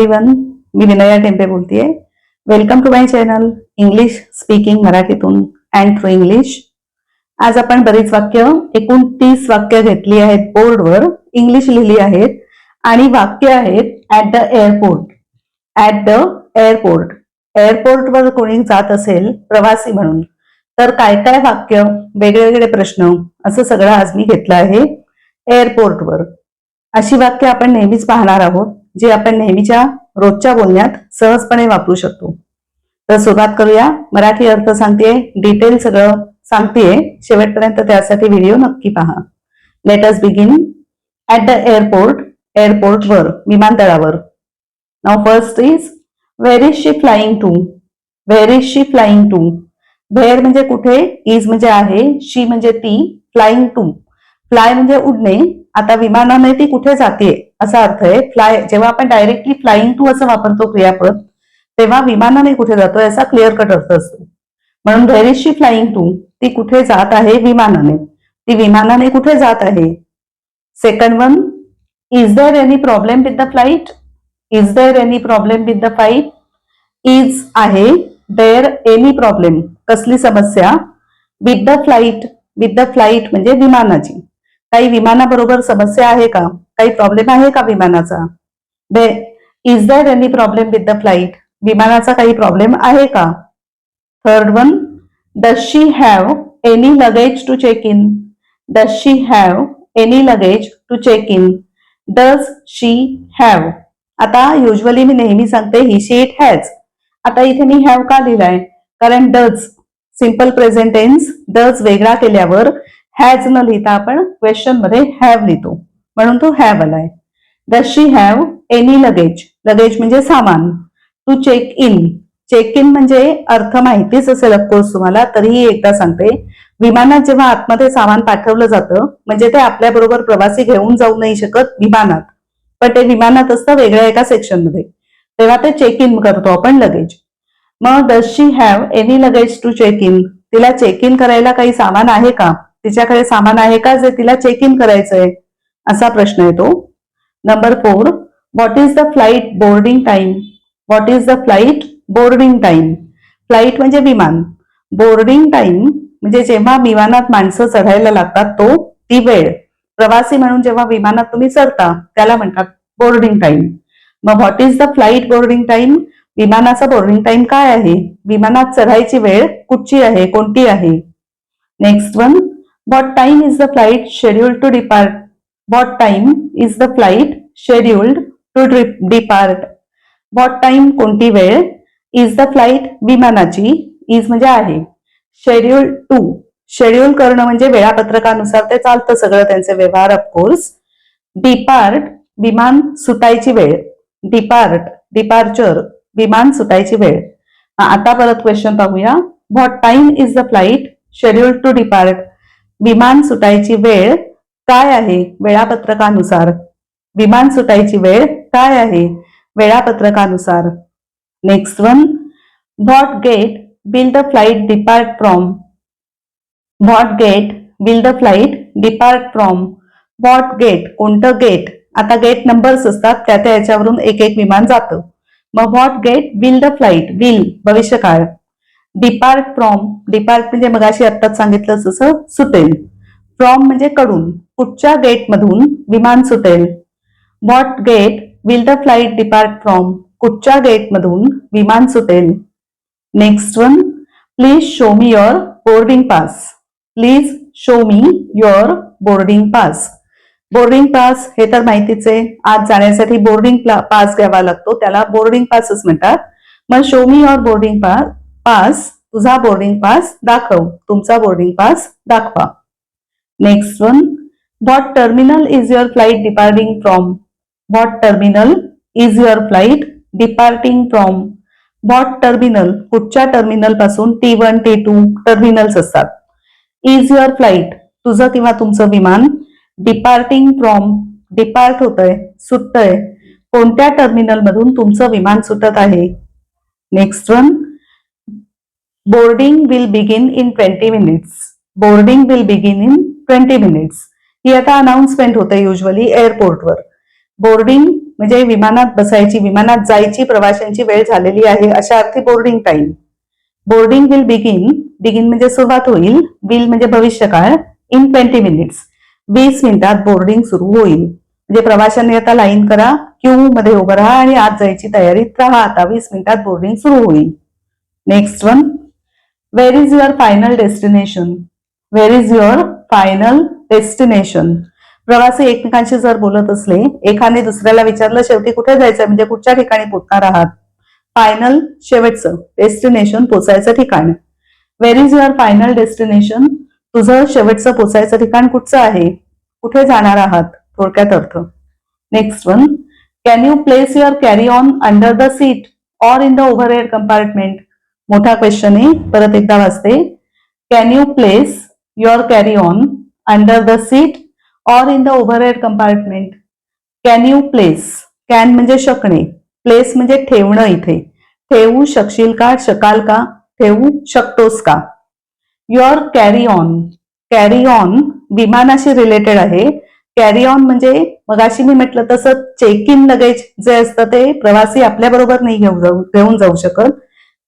Everyone मी विनया टेंपे बोलतेय. Welcome to my channel English speaking मराठीतून and through English आज आपण बरीच वाक्य एकूण तीस वाक्य घेतली आहेत बोर्डवर. इंग्लिश लिहिली आहेत आणि वाक्य आहेत at the airport at the airport एअरपोर्टवर कोणी जात असेल प्रवासी म्हणून तर काय काय वाक्य वेगळे वेगळे प्रश्न असं सगळं आज मी घेतलं आहे. एअरपोर्टवर अशी वाक्य आपण नेहमीच पाहणार आहोत. जे आपण नेहमीच्या रोजच्या बोलण्यात सहजपणे वापरू शकतो. तर सुरुवात करूया. मराठी अर्थ सांगतेय डिटेल सगळं सांगतेय. शेवटपर्यंत त्यासाठी व्हिडिओ नक्की पहा. Let us begin at the airport एअरपोर्टवर विमानतळावर. नाव first is where is she flying to where is she flying to where म्हणजे कुठे? इज म्हणजे आहे शी म्हणजे ती फ्लाइंग टू फ्लाय म्हणजे उडणे. आता विमानाने ती कुठे जाते असा अर्थ आहे. फ्लाय जेव्हा आपण डायरेक्टली फ्लाइंग टू असं वापरतो क्रियापद तेव्हा विमानाने कुठे जातो असा क्लिअर कट अर्थ असतो. म्हणून व्हेर शी फ्लाइंग टू ती कुठे जात आहे विमानाने? ती विमानाने कुठे जात आहे? Second one is there any problem with the flight is there any problem with the flight is आहे देअर एनी प्रॉब्लेम कसली समस्या? With the flight with the flight म्हणजे विमानाची. काही विमानाबरोबर समस्या आहे का? काही प्रॉब्लेम आहे का विमानाचा? There is that any problem with the flight विमानाचा काही प्रॉब्लेम आहे का? Third one does she have any luggage to check in does she have any luggage to check in does she have आता usually मी नेहमी सांगते ही शी it has आता इथे मी हॅव का लिहिलाय? कारण डज सिंपल प्रेझेंटेन्स डज वेगळा केल्यावर हॅज न लिहिता आपण क्वेश्चनमध्ये हॅव लिहितो. म्हणून तो हॅव आलाय. Does she have any luggage luggage म्हणजे सामान. To check in check in म्हणजे अर्थ माहितीच असेल ऑफकोर्स तुम्हाला तरीही एकदा सांगते. विमानात जेव्हा आतमध्ये सामान पाठवलं जातं म्हणजे ते आपल्या बरोबर प्रवासी घेऊन जाऊ नाही शकत विमानात. पण ते विमानात असतं वेगळ्या एका सेक्शनमध्ये. तेव्हा ते चेक इन करतो आपण लगेज मग does she have any luggage to check in तिला चेक इन करायला काही सामान आहे का? तिच्याकडे सामान आहे का जे तिला चेक इन करायचंय? असा प्रश्न येतो. Number four what is the flight boarding time what is the flight boarding time flight म्हणजे विमान. बोर्डिंग टाइम म्हणजे जेव्हा विमानात माणसं चढायला लागतात तो ती वेळ. प्रवासी म्हणून जेव्हा विमानात तुम्ही चढता त्याला म्हणतात बोर्डिंग टाइम मग what is the flight boarding time विमानाचा बोर्डिंग टाइम काय आहे? विमानात चढायची वेळ कुठची आहे? कोणती आहे? Next one What time is the flight scheduled to depart? What time is the flight scheduled to depart? What time कोणती वेळ? इज द फ्लाईट विमानाची? इज म्हणजे आहे. शेड्यूल टू शेड्यूल करणं म्हणजे वेळापत्रकानुसार ते चालतं सगळं त्यांचे व्यवहार ऑफकोर्स डिपार्ट विमान सुटायची वेळ. डिपार्ट डिपार्चर विमान सुटायची वेळ. आता परत क्वेश्चन पाहूया. What time is the flight schedule to depart विमान सुटायची वेळ काय आहे? वेळापत्रकानुसार. विमान सुटायची वेळ काय आहे? वेळापत्रकानुसार. Next one what gate will the flight depart from what gate will the flight depart from what gate कोणतं गेट आता गेट नंबर्स असतात त्या त्या याच्यावरून एक एक विमान जातं. मग what gate will the flight will भविष्यकाळ. डिपार्ट फ्रॉम डिपार्ट म्हणजे मगाशी आत्ताच सांगितलं जसं सुटेल. फ्रॉम म्हणजे कडून कुठच्या गेटमधून विमान सुटेल. What gate will the flight depart from कुठच्या गेटमधून विमान सुटेल. Next one please show me your boarding pass please show me your boarding pass boarding pass हे तर माहितीच आहे आज जाण्यासाठी बोर्डिंग पास घ्यावा लागतो त्याला बोर्डिंग पासच म्हणतात. मग show me your boarding pass pass तुझा बोर्डिंग पास दाखव तुमचा बोर्डिंग पास दाखवा. Next one what terminal is your flight departing from what terminal is your flight departing from what terminal कुठच्या टर्मिनलपासून T one T two terminals असतात? Is your flight तुझं किंवा तुमचं विमान डिपार्टिंग फ्रॉम डिपार्ट होतंय सुटतंय. कोणत्या terminal मधून तुमचं विमान सुटत आहे? Next one boarding will begin in twenty minutes boarding will begin in twenty minutes ही आता अनाउन्समेंट होते युजली एअरपोर्टवर बोर्डिंग म्हणजे विमानात बसायची विमानात जायची प्रवाशांची वेळ झालेली आहे अशा अर्थी boarding time boarding will begin begin म्हणजे सुरुवात होईल विल म्हणजे भविष्यकाळ इन ट्वेंटी मिनिट्स वीस मिनिटात बोर्डिंग सुरू होईल. म्हणजे प्रवाशांनी आता लाईन करा क्यू मध्ये उभं राहा आणि आत जायची तयारीत राहा. आता वीस मिनिटात बोर्डिंग सुरू होईल. Next one where is your final destination where is your final destination प्रवासी एकमेकांशी जर बोलत असले एकाने दुसऱ्याला विचारलं शेवटी कुठे जायचं म्हणजे कुठच्या ठिकाणी पोचणार आहात? फायनल शेवटचं डेस्टिनेशन पोचायचं ठिकाण. Where is your final destination तुझं शेवटचं पोचायचं ठिकाण कुठचं आहे? कुठे जाणार आहात? थोडक्यात अर्थ. Next one can you place your carry on under the seat or in the overhead compartment मोठा क्वेश्चन आहे. परत एकदा वाचते. Can you place your carry on under the seat or in the overhead compartment can you place can म्हणजे शकणे. Place म्हणजे ठेवणं इथे. ठेवू शकशील का? शकाल का? ठेवू शकतोस का? Your carry on carry on विमानाशी related आहे. कॅरी ऑन म्हणजे मगाशी मी म्हटलं तसं चेक इन लगेज जे असतं ते प्रवासी आपल्या बरोबर नाही घेऊन जाऊ घेऊन जाऊ शकत.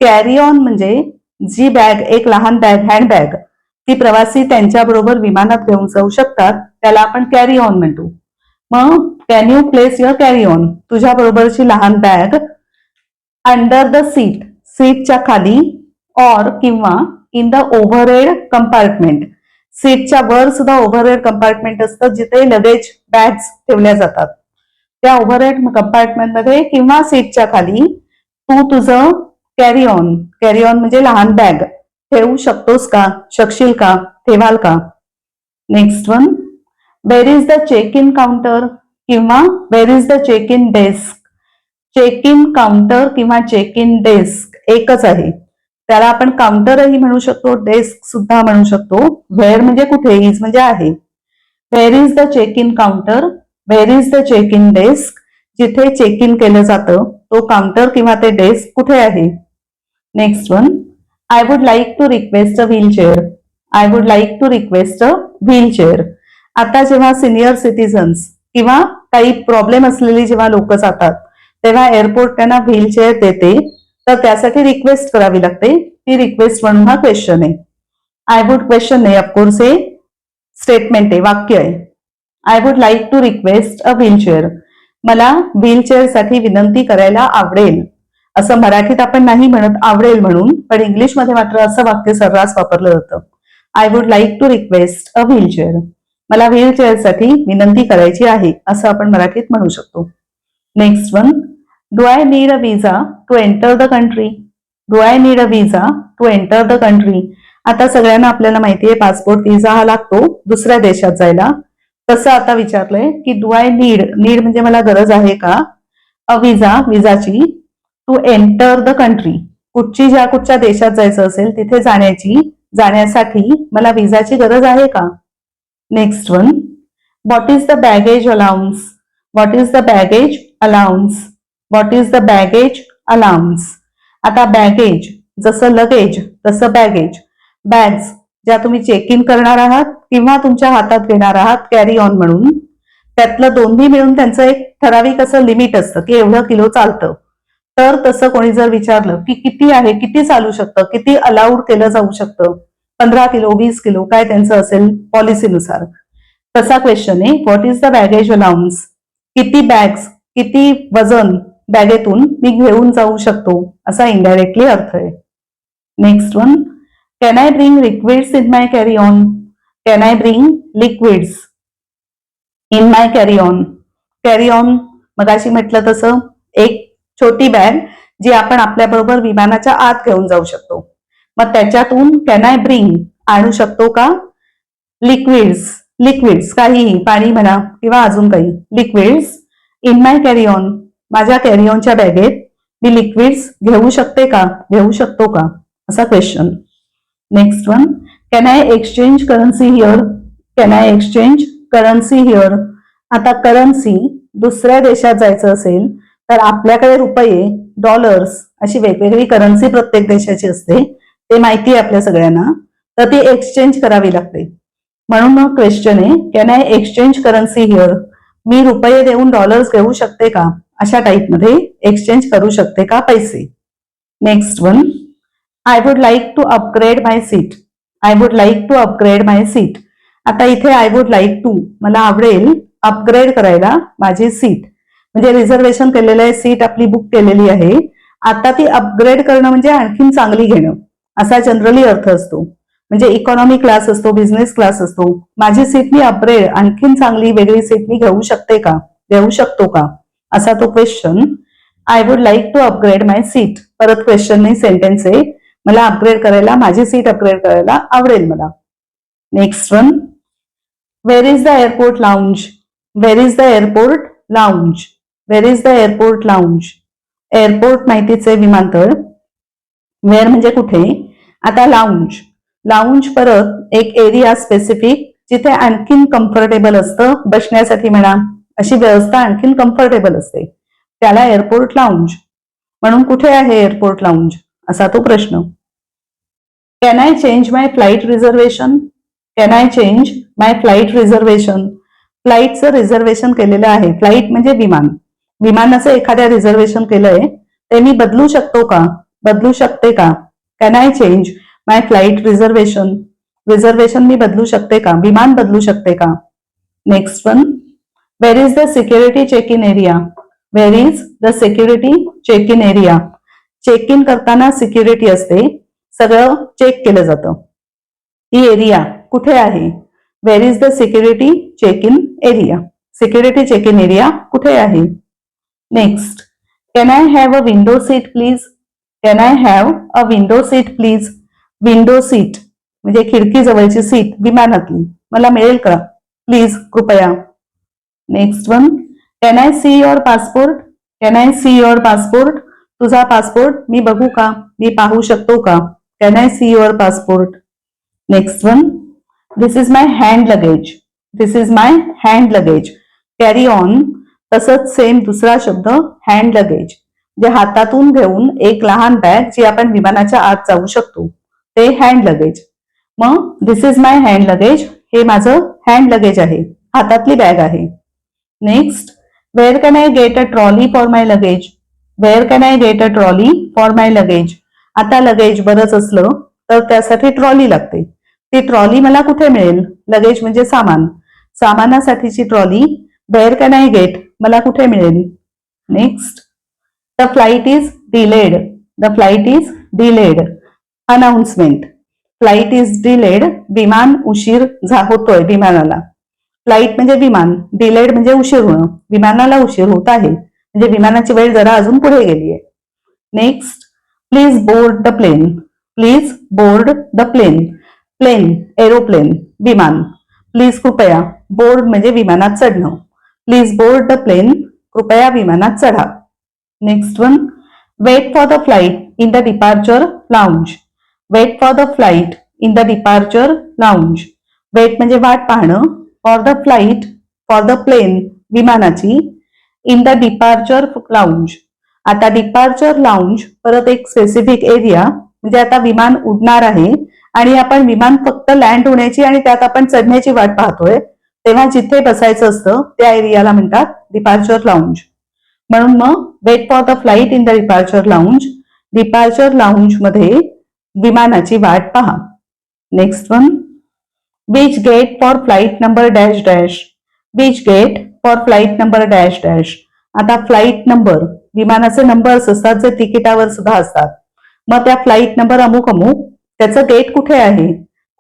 कॅरी ऑन म्हणजे जी बॅग एक लहान बॅग हँड बॅग ती प्रवासी त्यांच्या बरोबर विमानात घेऊन जाऊ शकतात त्याला आपण कॅरी ऑन म्हणतो. मग can you place your carry on तुझ्या बरोबरची लहान बॅग अंडर द सीट सीटच्या खाली ऑर किंवा इन द ओव्हरहेड कंपार्टमेंट सीटच्या वर सुद्धा ओव्हरहेड कंपार्टमेंट असतं जिथे लगेज बॅग्स ठेवल्या जातात. त्या ओव्हरहेड कंपार्टमेंटमध्ये किंवा सीटच्या खाली तू तुझं कॅरी ऑन कॅरी ऑन म्हणजे लहान बॅग ठेवू शकतोस का? शकशील का? ठेवाल का? Next one where is the check in counter किंवा where is the check in desk check in counter किंवा चेक इन डेस्क एकच आहे. त्याला आपण काउंटरही म्हणू शकतो डेस्क सुद्धा म्हणू शकतो. वेअर म्हणजे कुठे इज म्हणजे आहे. Where is the check in counter where is the check in desk जिथे चेक इन केलं जातं तो काउंटर किंवा ते डेस्क कुठे आहे? Next one I would like to request a wheelchair I would like to request a wheelchair आता जेव्हा सिनियर सिटीजन्स किंवा काही प्रॉब्लेम असलेली जेव्हा लोक जातात तेव्हा एअरपोर्ट त्यांना व्हीलचेअर देते तर त्यासाठी रिक्वेस्ट करावी लागते. ती रिक्वेस्ट म्हणून हा क्वेश्चन आहे. आय वुड क्वेश्चन नाही ऑफकोर्स हे स्टेटमेंट आहे वाक्य आहे. I would like to request a wheelchair मला व्हीलचेअरसाठी विनंती करायला आवडेल. असं मराठीत आपण नाही म्हणत आवडेल म्हणून पण इंग्लिशमध्ये मात्र असं वाक्य सर्रास वापरलं जातं. I would like to request a wheelchair मला व्हीलचेअरसाठी विनंती करायची आहे असं आपण मराठीत म्हणू शकतो. Next one do I need a visa to enter the country do I need a visa to enter the country आता सगळ्यांना आपल्याला माहिती आहे पासपोर्ट विजा हा लागतो दुसऱ्या देशात जायला. तसं आता विचारलंय की डू आय नीड नीड म्हणजे मला गरज आहे का? अ विजा विजाची टू एंटर द कंट्री कुठची ज्या कुठच्या देशात जायचं असेल तिथे जाण्याची जाण्यासाठी मला विजाची गरज आहे का? Next one what is the baggage allowance what is the baggage allowance what is the baggage allowance आता बॅगेज जसं लगेज तसं बॅगेज बॅग्स ज्या तुम्ही चेक इन करणार आहात किंवा तुमच्या हातात घेणार आहात कॅरी ऑन म्हणून त्यातलं दोन्ही मिळून त्यांचं एक ठराविक असं लिमिट असतं की एवढं किलो चालतं. तर तसं कोणी जर विचारलं की किती आहे किती चालू शकतं किती अलाउड केलं जाऊ शकतं पंधरा किलो वीस किलो काय त्यांचं असेल पॉलिसीनुसार तसा क्वेश्चन आहे what is the baggage allowance किती बॅग्स किती वजन बॅगेतून मी घेऊन जाऊ शकतो? असा इनडायरेक्टली अर्थ आहे. Next one can I bring liquids in my carry on can I bring liquids in my carry on carry on मगाशी म्हटलं तसं एक छोटी बॅग जी आपण आपल्याबरोबर विमानाच्या आत घेऊन जाऊ शकतो. मग त्याच्यातून कॅन आय ब्रिंग आणू शकतो का? लिक्विड्स लिक्विड्स काहीही पाणी म्हणा किंवा अजून काही. Liquids in my carry on माझ्या कॅरी ऑनच्या बॅगेत मी लिक्विड्स घेऊ शकते का? घेऊ शकतो का? असा question next one can I exchange currency here can I exchange currency here आता करन्सी दुसऱ्या देशात जायचं असेल तर आपल्याकडे रुपये डॉलर्स अशी वेगवेगळी करन्सी प्रत्येक देशाची असते. ते माहिती आहे आपल्या सगळ्यांना. तर ती एक्सचेंज करावी लागते. म्हणून मग क्वेश्चन आहे can I exchange currency here मी रुपये देऊन डॉलर्स घेऊ शकते का? अशा टाईपमध्ये एक्सचेंज करू शकते का पैसे? Next one I would like to upgrade my seat I would like to upgrade my seat आता इथे आय वुड लाईक टू मला आवडेल अपग्रेड करायला माझी सीट म्हणजे रिझर्वेशन केलेलं आहे सीट आपली बुक केलेली आहे. आता ती अपग्रेड करणं म्हणजे आणखीन चांगली घेणं. असा जनरली अर्थ असतो. म्हणजे इकॉनॉमी क्लास असतो बिझनेस क्लास असतो. माझी सीट मी अपग्रेड आणखीन चांगली वेगळी सीट मी घेऊ शकते का? घेऊ शकतो का? असा तो question I would like to upgrade my seat परत क्वेश्चन नाही सेंटेन्स आहे. मला अपग्रेड करायला माझी सीट अपग्रेड करायला आवडेल मला. Next one where is the airport lounge where is the airport lounge where is the airport lounge airport माहितीचे विमानतळ. वेअर म्हणजे कुठे? आता लाउंज लाउंज परत एक एरिया स्पेसिफिक जिथे आणखीन कम्फर्टेबल असतं. बसण्यासाठी म्हणा अशी व्यवस्था आणखीन कम्फर्टेबल असते. त्याला एअरपोर्ट लाउंज म्हणून कुठे आहे एअरपोर्ट लाउंज असा तो प्रश्न. Can I change my flight reservation can I change my flight reservation फ्लाईटचं रिझर्वेशन केलेलं आहे. फ्लाईट म्हणजे विमान. विमानाचं एखाद्या रिझर्वेशन केलंय ते मी बदलू शकतो का? बदलू शकते का? Can I change my flight reservation reservation मी बदलू शकते का? विमान बदलू शकते का? Next one where is the security check in area where is the security check in area check in करताना सिक्युरिटी असते. सगळं चेक केलं जातं. ही एरिया कुठे आहे? Where is the security check in area security check in area कुठे आहे? Next can I have a window seat please can I have a window seat please window seat म्हणजे खिडकी जवळची सीट विमानातली मला मिळेल का? प्लीज़ कृपया. Next one can I see your passport can I see your passport तुझा passport मी बघू का? मी पाहू शकतो का? Can I see your passport next one this is my hand luggage this is my hand luggage carry on तसंच same दुसरा शब्द हँड लगेज जे हातातून घेऊन एक लहान बॅग जी आपण विमानाच्या आत जाऊ शकतो ते हँड लगेज मग this is my hand luggage हे माझं हँड लगेज आहे हातातली बॅग आहे. Next where can I get a trolley for my luggage where can I get a trolley for my luggage आता लगेज बरंच असलं तर त्यासाठी ट्रॉली लागते. ती ट्रॉली मला कुठे मिळेल? लगेज म्हणजे सामान. सामानासाठीची trolley where can I get मला कुठे मिळेल? Next the flight is delayed the flight is delayed announcement flight is delayed विमान उशीर झा होतोय विमानाला. फ्लाईट म्हणजे विमान. डिलेड म्हणजे उशीर होणं. विमानाला उशीर होत आहे. म्हणजे विमानाची वेळ जरा अजून पुढे गेली आहे. Next please board the plane please board the plane plane aeroplane विमान. प्लीज कृपया बोर्ड म्हणजे विमानात चढणं. प्लीज बोर्ड द प्लेन कृपया विमानात चढा. Next one wait for the flight in the departure lounge wait for the flight in the departure lounge wait म्हणजे वाट पाहणं. For the flight for the plane विमानाची इन द डिपार्चर लाउंज आता departure lounge परत एक specific area म्हणजे आता विमान उडणार आहे आणि आपण विमान फक्त लँड होण्याची आणि त्यात आपण चढण्याची वाट पाहतोय. तेव्हा जिथे बसायचं असतं त्या एरियाला म्हणतात डिपार्चर लाउंज म्हणून मग wait for the flight in the departure lounge departure लाउंजमध्ये विमानाची वाट पहा. Next one which gate for flight number dash dash which gate for flight number dash dash आता फ्लाईट नंबर विमानाचे नंबर्स असतात जे तिकिटावर सुद्धा असतात. मग त्या फ्लाईट नंबर अमुक अमुक त्याचं गेट कुठे आहे?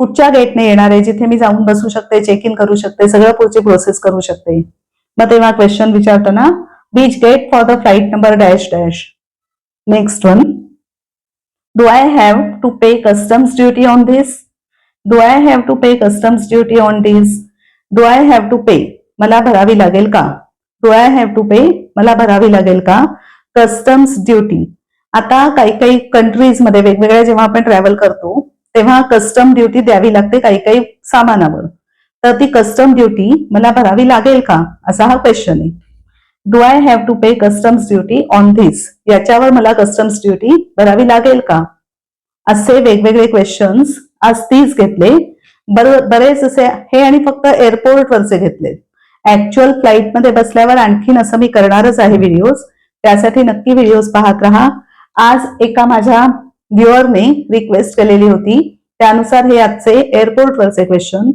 कुठच्या गेटने येणार आहे जिथे मी जाऊन बसू शकते चेक इन करू शकते सगळं पुढची प्रोसेस करू शकते. मग तेव्हा क्वेश्चन विचारताना which gate for the flight number dash dash next one do I have to pay customs duty on this do I have to pay customs duty on this do I have to pay मला भरावी लागेल का? Do I have to pay मला भरावी लागेल का? Customs duty आता काही काही कंट्रीजमध्ये वेगवेगळ्या जेव्हा आपण ट्रॅव्हल करतो तेव्हा कस्टम ड्युटी द्यावी लागते काही काही सामानावर. तर ती कस्टम ड्युटी मला भरावी लागेल का? असा हा क्वेश्चन आहे. Do I have to pay customs duty on this याच्यावर मला कस्टम्स ड्युटी भरावी लागेल का? असे वेगवेगळे क्वेश्चन्स आज तीच घेतले. बरेच असे हे आणि फक्त एअरपोर्टवरचे घेतले. ऍक्च्युअल फ्लाईटमध्ये बसल्यावर आणखीन असं मी करणारच आहे व्हिडिओज त्यासाठी नक्की व्हिडिओज पाहत राहा. आज एका माझ्या व्ह्युअरने रिक्वेस्ट केलेली होती. त्यानुसार हे आजचे एअरपोर्टवरचे क्वेश्चन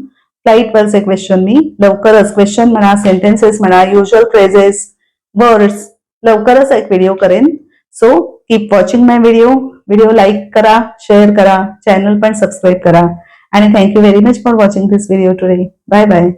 फ्लाईटवरचे क्वेश्चन मी लवकरच क्वेश्चन म्हणा सेंटेन्सेस म्हणा युजल फ्रेजेस वर्ड्स लवकरच एक व्हिडिओ करेन. So keep watching my video video like करा शेअर करा चॅनल पण सबस्क्राईब करा. आणि thank you very much for watching this video today bye bye